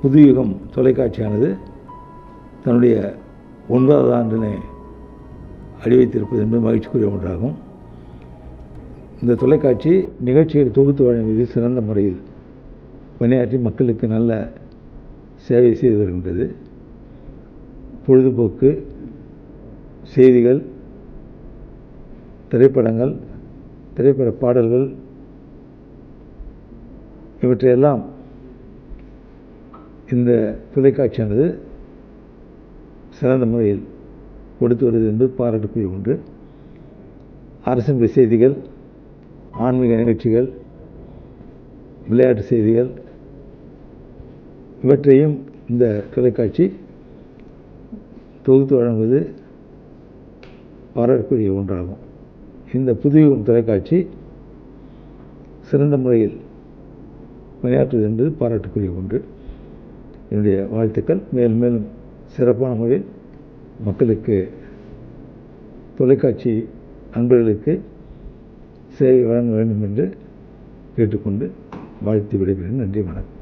புதுயுகம் தொலைக்காட்சியானது தன்னுடைய ஒன்பதாவது ஆண்டினை அடிவைத்திருப்பது என்பது மகிழ்ச்சிக்குரிய ஒன்றாகும். இந்த தொலைக்காட்சி நிகழ்ச்சிகளை தொகுத்து வழங்குவது சிறந்த முறையில் பணியாற்றி மக்களுக்கு நல்ல சேவை செய்து வருகின்றது. பொழுதுபோக்கு செய்திகள் திரைப்படங்கள் திரைப்பட பாடல்கள் இவற்றையெல்லாம் இந்த தொலைக்காட்சியானது சிறந்த முறையில் கொடுத்து வருவது என்பது பாராட்டுக்குரிய ஒன்று. அரசின் செய்திகள் ஆன்மீக நிகழ்ச்சிகள் விளையாட்டு செய்திகள் இவற்றையும் இந்த தொலைக்காட்சி தொகுத்து வழங்குவது பாராட்டுக்குரிய ஒன்றாகும். இந்த புதுயுகம் தொலைக்காட்சி சிறந்த முறையில் விளையாட்டுவது என்பது பாராட்டுக்குரிய ஒன்று. என்னுடைய வாழ்த்துக்கள். மேலும் மேலும் சிறப்பான முறையில் மக்களுக்கு தொலைக்காட்சி அன்பர்களுக்கு சேவை வழங்க வேண்டும் என்று கேட்டுக்கொண்டு வாழ்த்து விடைபெறுகிறேன். நன்றி வணக்கம்.